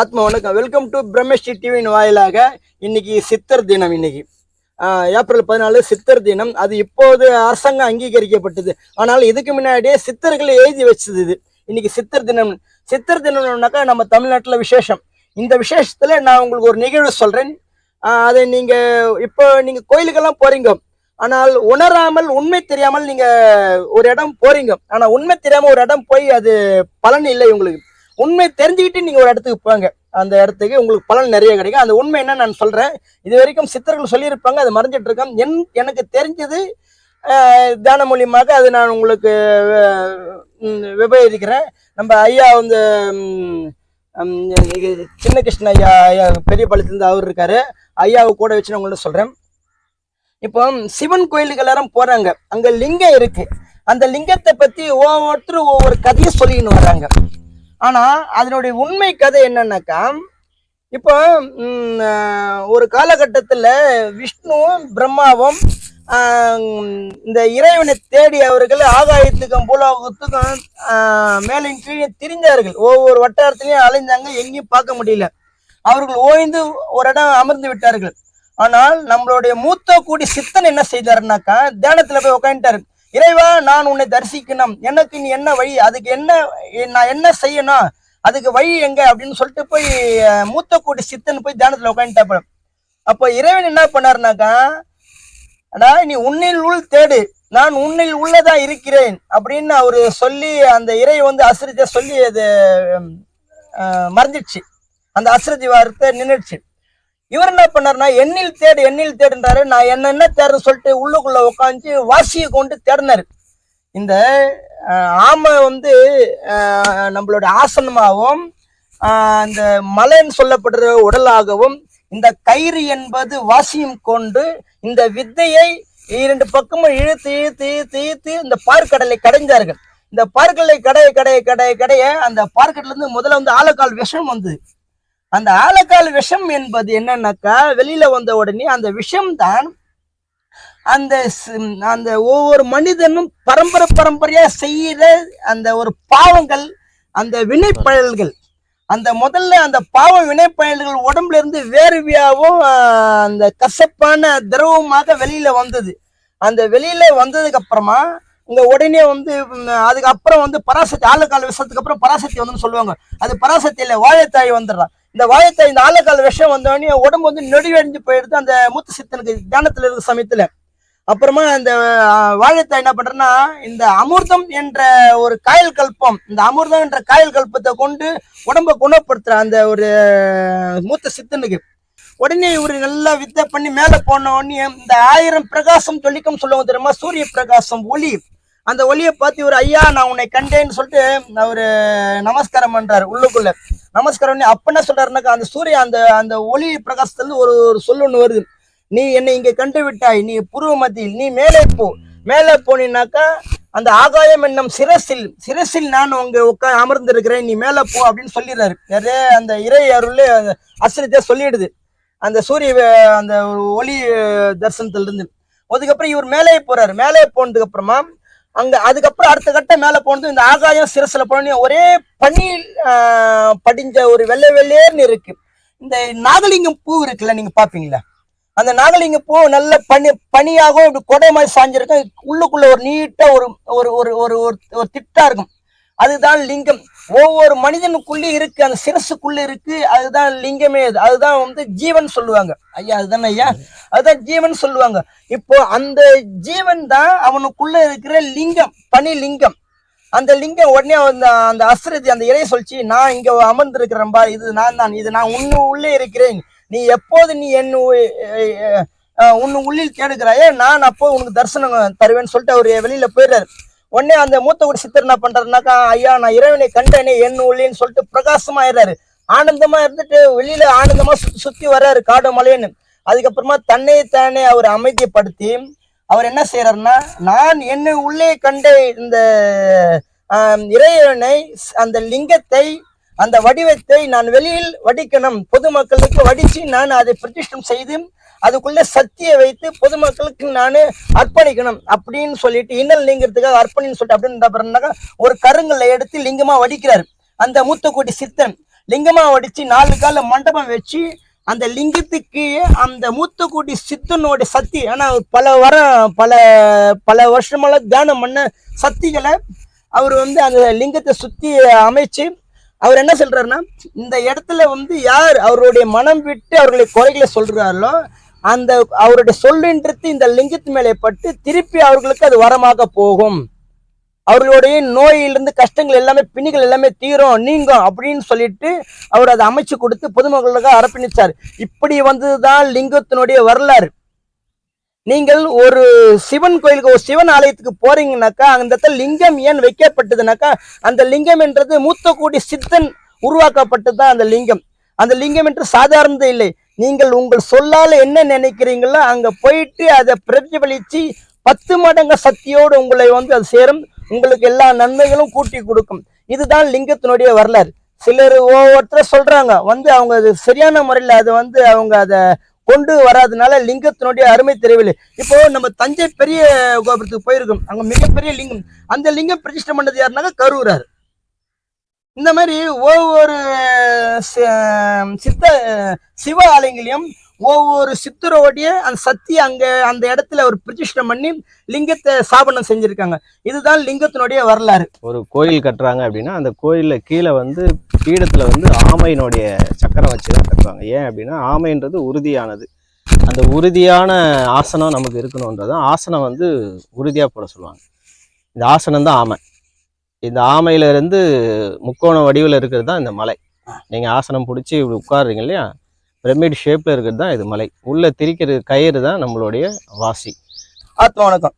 ஆத்மா வணக்கம். Welcome to Brahmasri டிவியின் வாயிலாக இன்னைக்கு சித்தர் தினம் இன்னைக்கு. ஏப்ரல் பதினாலு சித்தர் தினம். அது இப்போது அரசாங்கம் அங்கீகரிக்கப்பட்டது. ஆனால் இதுக்கு முன்னாடியே சித்தர்களை எழுதி வச்சது இது. இன்னைக்கு சித்தர் தினம். சித்தர் தினம்னாக்கா நம்ம தமிழ்நாட்டில் விசேஷம். இந்த விசேஷத்தில் நான் உங்களுக்கு ஒரு நிகழ்வு சொல்கிறேன் அதை நீங்கள் இப்போ நீங்கள் கோயிலுக்கெல்லாம் போறீங்க. ஆனால் உணராமல் உண்மை தெரியாமல் நீங்கள் ஒரு இடம் போறீங்க. ஆனால் உண்மை தெரியாமல் ஒரு இடம் போய் அது பலன் இல்லை உங்களுக்கு. உண்மை தெரிஞ்சுக்கிட்டு நீங்க ஒரு இடத்துக்கு போங்க. அந்த இடத்துக்கு உங்களுக்கு பலன் நிறைய கிடைக்கும். அந்த உண்மை என்ன நான் சொல்றேன். இது வரைக்கும் சித்தர்கள் சொல்லியிருப்பாங்க அது மறைஞ்சிட்டு இருக்கேன். என் எனக்கு தெரிஞ்சது தியான மூலியமாக அது நான் உங்களுக்கு விபரிக்கிறேன் நம்ம ஐயா வந்து சின்ன கிருஷ்ண ஐயா ஐயா பெரிய பாளையத்துலேருந்து அவர் இருக்காரு. ஐயாவை கூட வச்சு நான் உங்கள்ட்ட சொல்கிறேன் இப்போ சிவன் கோயிலுக்கு எல்லாரும் போகிறாங்க அங்கே லிங்கம் இருக்குது அந்த லிங்கத்தை பற்றி ஒவ்வொருத்தரும் ஒவ்வொரு கதையை சொல்லின்னு வர்றாங்க ஆனா அதனுடைய உண்மை கதை என்னன்னாக்கா இப்போ ஒரு காலகட்டத்தில் விஷ்ணுவும் பிரம்மாவும் இந்த இறைவனை தேடி அவர்கள் ஆகாயத்துக்கும் பூலோகத்துக்கும் மேலின் கீழே திரிந்தார்கள். ஒவ்வொரு வட்டாரத்திலையும் அலைஞ்சாங்க எங்கேயும் பார்க்க முடியல. அவர்கள் ஓய்ந்து ஒரு இடம் அமர்ந்து விட்டார்கள். ஆனால் நம்மளுடைய மூத்த கூடி சித்தன் என்ன செய்தாருனாக்கா தியானத்தில் போய் உக்காந்துட்டாரு. இறைவா நான் உன்னை தரிசிக்கணும். எனக்கு நீ என்ன வழி? அதுக்கு என்ன நான் என்ன செய்யணும்? அதுக்கு வழி எங்க? அப்படின்னு சொல்லிட்டு போய் மூத்த கூட்டி சித்தன் போய் தியானத்துல உட்காந்துட்டாப்ப அப்போ இறைவன் என்ன பண்ணாருனாக்கா அடா நீ உன்னில் உள் தேடு. நான் உன்னில் உள்ளதா இருக்கிறேன் அப்படின்னு அவரு சொல்லி அந்த இறை வந்து அசிரித்த சொல்லி அது மறைஞ்சிடுச்சு அந்த அசிரதி வார்த்தை நின்றுச்சு இவர் என்ன பண்ணாருன்னா எண்ணில் தேடு எண்ணில் தேடுன்றாரு. நான் என்னென்ன தேடுறேன்னு சொல்லிட்டு உள்ளுக்குள்ள உட்காந்து வாசியை கொண்டு தேடினாரு. இந்த ஆமை வந்து நம்மளோட ஆசனமாகவும் இந்த அந்த மலைன்னு சொல்லப்படுற உடலாகவும் இந்த கயிறு என்பது வாசியும் கொண்டு இந்த வித்தையை இரண்டு பக்கமும் இழுத்து இழுத்து இழுத்து இழுத்து இந்த பார்க்கடலை கடைஞ்சார்கள். இந்த பார்க்கடலை கடைய கடைய கடைய கடைய அந்த பார்க்கடல இருந்து முதல்ல வந்து ஆலக்கால் விஷம் வந்தது. அந்த ஆலக்கால் விஷம் என்பது என்னன்னாக்கா வெளியில வந்த உடனே அந்த விஷம் தான் அந்த அந்த ஒவ்வொரு மனிதனும் பரம்பரை பரம்பரையா செய்யற அந்த ஒரு பாவங்கள் அந்த வினைப்பயல்கள் அந்த முதல்ல அந்த பாவ வினைப்பயல்கள் உடம்புல இருந்து வேர்வியாவும் அந்த கசப்பான திரவமாக வெளியில வந்தது. அந்த வெளியில வந்ததுக்கு அப்புறமா இங்க உடனே வந்து அதுக்கப்புறம் வந்து பராசக்தி ஆளுக்கால விஷத்துக்கு அப்புறம் பராசக்தி வந்துன்னு சொல்லுவாங்க. அது பராசக்தியில வாழைத்தாய் வந்துடுறான் இந்த வாழைத்தாய் இந்த ஆலக்கால விஷம் வந்தோடனே உடம்பு வந்து நெடுவடைஞ்சு போயிடுது. அந்த மூத்த சித்தனுக்கு தியானத்தில் இருக்க சமயத்தில். அப்புறமா அந்த வாழைத்தாய் என்ன பண்றேன்னா இந்த அமிர்தம் என்ற ஒரு காயல் கல்பம் இந்த அமிர்தம் என்ற காயல் கல்பத்தை கொண்டு உடம்ப குணப்படுத்துற அந்த ஒரு மூத்த சித்தனுக்கு. உடனே இவரு நல்லா வித்தை பண்ணி மேலே போன உடனே இந்த ஆயிரம் பிரகாசம் சொல்லிக்கம் சொல்லுவாங்க தெரியுமா? சூரிய பிரகாசம் ஒளி. அந்த ஒளியை பார்த்து இவர் ஐயா நான் உன்னை கண்டேன்னு சொல்லிட்டு அவர் நமஸ்காரம் பண்றாரு உள்ளுக்குள்ள. நமஸ்காரம் பண்ணி அப்ப என்ன சொல்றாருனாக்கா அந்த சூரிய அந்த அந்த ஒளி பிரகாசத்துல ஒரு ஒரு சொல்லு ஒண்ணு வருது. நீ என்னை இங்க கண்டு விட்டாய் நீ புருவ மத்தியில் நீ மேலே போ. மேலே போனீனாக்கா அந்த ஆகாயம் என்னும் சிரசில் சிரசில் நான் உங்க உட்கா அமர்ந்திருக்கிறேன் நீ மேலே போ அப்படின்னு சொல்லிடுறாரு. நிறைய அந்த இறை அருள் அசிரத்தை சொல்லிடுது. அந்த சூரிய அந்த ஒளி அஹ், தரிசனத்துல இருந்து அதுக்கப்புறம் இவர் மேலே போறாரு. மேலே போனதுக்கு அப்புறமா அங்க அதுக்கப்புறம் அடுத்த கட்டம் மேலே போனது இந்த ஆகாயம் சிரசுல போன ஒரே பனி படிஞ்ச ஒரு வெள்ளை வெள்ளையர்னு இருக்கு. இந்த நாகலிங்கம் பூ இருக்குல்ல நீங்க பாப்பீங்களா? அந்த நாகலிங்க பூ நல்ல பனி பனியாகவும் இப்படி கொடை மாதிரி சாஞ்சிருக்கும். உள்ளுக்குள்ள ஒரு நீட்டா ஒரு ஒரு ஒரு ஒரு ஒரு ஒரு திட்டா இருக்கும். அதுதான் லிங்கம். ஒவ்வொரு மனிதனுக்குள்ளே இருக்கு அந்த சிரசுக்குள்ளே இருக்கு அதுதான் லிங்கமே அது அதுதான் வந்து ஜீவன் சொல்லுவாங்க. ஐயா அதுதானே ஐயா? அதுதான் ஜீவன் சொல்லுவாங்க. இப்போ அந்த ஜீவன் தான் அவனுக்குள்ள இருக்கிற லிங்கம் பனி லிங்கம் அந்த லிங்கம் உடனே அந்த அந்த அஸ்ரதி அந்த இறைய சொல்லிச்சு நான் இங்க அமர்ந்திருக்கிறேன்பா இது நான் தான் இது நான் உன்னு உள்ளே இருக்கிறேன். நீ எப்போது நீ என் உ- உன் உள்ளில் கேடுக்கிறாயே நான் அப்போ உனக்கு தரிசனம் தருவேன்னு சொல்லிட்டு அவர் வெளியில போயிடுறாரு. உடனே அந்த மூத்த குடி சித்தர் என்ன பண்றாருனாக்கா ஐயா நான் இறைவனை கண்டேனே என் உள்ளின்னு சொல்லிட்டு பிரகாசமா ஆயிடுறாரு ஆனந்தமா இருந்துட்டு வெளியில ஆனந்தமா சுத்தி சுத்தி வர்றாரு காடு மலையன்னு அதுக்கப்புறமா தன்னை தானே அவர் அமைதிப்படுத்தி அவர் என்ன செய்யறாருன்னா நான் என்னை உள்ளே கண்ட இந்த இறைவனை அந்த லிங்கத்தை அந்த வடிவத்தை நான் வெளியில் வடிக்கணும். பொதுமக்களுக்கு வடிச்சு நான் அதை பிரதிஷ்டம் செய்து அதுக்குள்ள சக்தியை வைத்து பொதுமக்களுக்கு நான் அர்ப்பணிக்கணும் அப்படின்னு சொல்லிட்டு இன்னல் நீங்கிறதுக்காக அர்ப்பணின்னு சொல்லிட்டு அப்படின்னு ஒரு கருங்கல்ல எடுத்து லிங்கமா வடிக்கிறாரு. அந்த மூத்தக்குடி சித்தன். லிங்கமா வடிச்சு நாலு கால மண்டபம் வச்சு அந்த லிங்கத்துக்கு அந்த மூத்தக்குடி சித்தனோட சக்தி ஆனா பல வாரம் பல பல வருஷமெல்லாம் தியானம் பண்ண சக்திகளை அவர் வந்து அந்த லிங்கத்தை சுத்தி அமைச்சு அவர் என்ன சொல்றாருன்னா இந்த இடத்துல வந்து யார் அவருடைய மனம் விட்டு அவர்களுடைய குறைகளை சொல்றாரோ அந்த அவருடைய சொல்லின்றது இந்த லிங்கத்து மேலே பட்டு திருப்பி அவர்களுக்கு அது வரமாக போகும். அவர்களுடைய நோயிலிருந்து கஷ்டங்கள் எல்லாமே பிணிகள் எல்லாமே தீரும் நீங்கும் அப்படின்னு சொல்லிட்டு அவர் அதை அமைச்சு கொடுத்து பொதுமக்களுக்கு அரப்பணிச்சார். இப்படி வந்ததுதான் லிங்கத்தினுடைய வரலாறு. நீங்கள் ஒரு சிவன் கோயிலுக்கு ஒரு சிவன் ஆலயத்துக்கு போறீங்கன்னாக்கா அந்த இடத்துல லிங்கம் ஏன் வைக்கப்பட்டதுனாக்கா அந்த லிங்கம் என்றது மூத்த கோடி சித்தன் உருவாக்கப்பட்டது தான் அந்த லிங்கம். அந்த லிங்கம் என்று சாதாரணது இல்லை. நீங்கள் உங்கள் சொல்லால என்ன நினைக்கிறீங்களோ அங்க போயிட்டு அதை பிரதிபலிச்சு பத்து மடங்கு சக்தியோடு உங்களை வந்து அது சேரும். உங்களுக்கு எல்லா நன்மைகளும் கூட்டி கொடுக்கும். இதுதான் லிங்கத்தினுடைய வரலாறு. சிலர் ஒவ்வொருத்தர் சொல்றாங்க வந்து அவங்க அது சரியான முறையில் அதை வந்து அவங்க அதை கொண்டு வராதனால லிங்கத்தினுடைய அருமை தெரியவில்லை. இப்போ நம்ம தஞ்சை பெரிய கோபுரத்துக்கு போயிருக்கோம். அங்க மிகப்பெரிய லிங்கம். அந்த லிங்கம் பிரதிஷ்டை பண்ணது யாருனாக்கா கரூரார். இந்த மாதிரி ஒவ்வொரு சித்த சிவ ஆலயங்களையும் ஒவ்வொரு சித்தரோடைய அந்த சக்தி அங்கே அந்த இடத்துல ஒரு பிரதிஷ்டை பண்ணி லிங்கத்தை ஸ்தாபனம் செஞ்சுருக்காங்க. இதுதான் லிங்கத்தினுடைய வரலாறு. ஒரு கோயில் கட்டுறாங்க அப்படின்னா அந்த கோயிலில் கீழே வந்து பீடத்தில் வந்து ஆமையினுடைய சக்கரம் வச்சு தான் கட்டுவாங்க. ஏன் அப்படின்னா ஆமைன்றது உறுதியானது. அந்த உறுதியான ஆசனம் நமக்கு இருக்கணுன்றதான் ஆசனம் வந்து உறுதியாக போட சொல்லுவாங்க. இந்த ஆசனம் தான் ஆமை. இந்த ஆமையிலிருந்து முக்கோண வடிவில் இருக்கிறது தான் இந்த மலை. நீங்கள் ஆசனம் பிடிச்சி இப்படி உட்காருறீங்க இல்லையா? பிரமிட் ஷேப்பில் இருக்கிறது தான் இது மலை. உள்ளே திரிக்கிற கயிறு தான் நம்மளுடைய வாசி. ஆத்மா வணக்கம்.